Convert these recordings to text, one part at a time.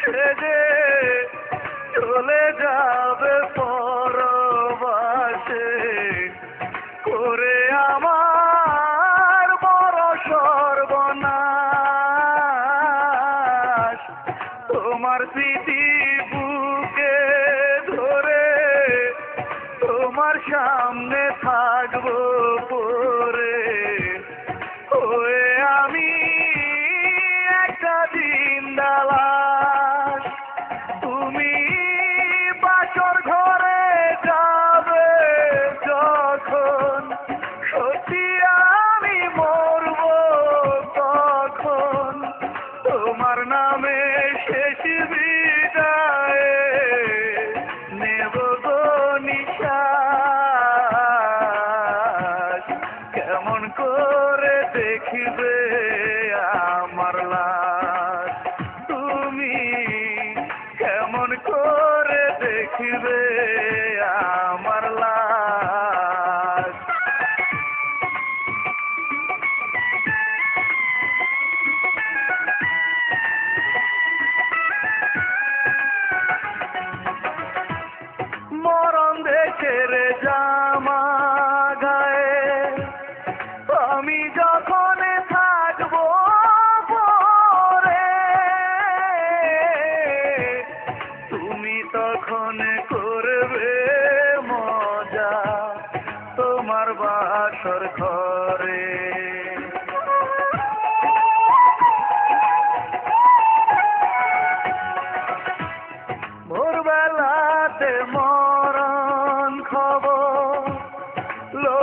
সেজে চলে যাবে পরবাসে, করে আমার বড় সর্বনাশ। তোমার স্মৃতি বুকে ধরে তোমার সামনে থাকব পরে। দেখবে আমার লাশ। তুমি কেমন করে দেখবে আমার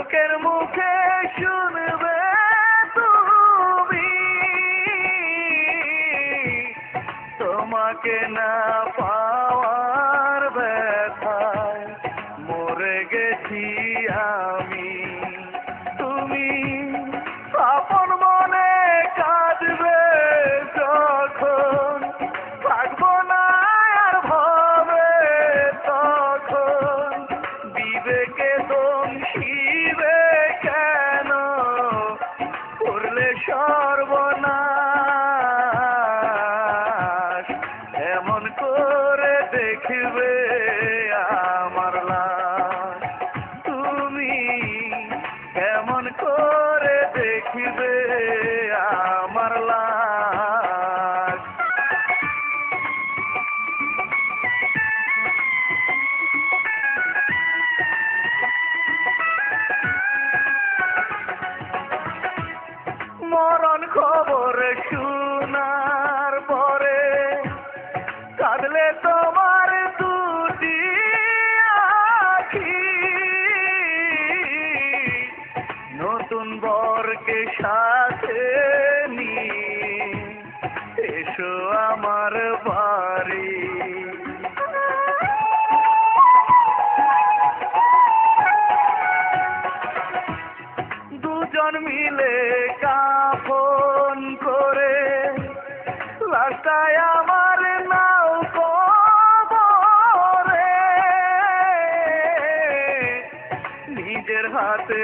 লোকের মুখে শুনবে তুমি। তোমাকে না পাওয়ার করে দেখবে আমার মরণ খবর শোনার পরে কাঁদলে তোমার সাথে নিয়ে এসো আমার বাড়ি। দুজন মিলে কাফন করে লাস্টায় আমার নাও নিজের হাতে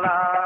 la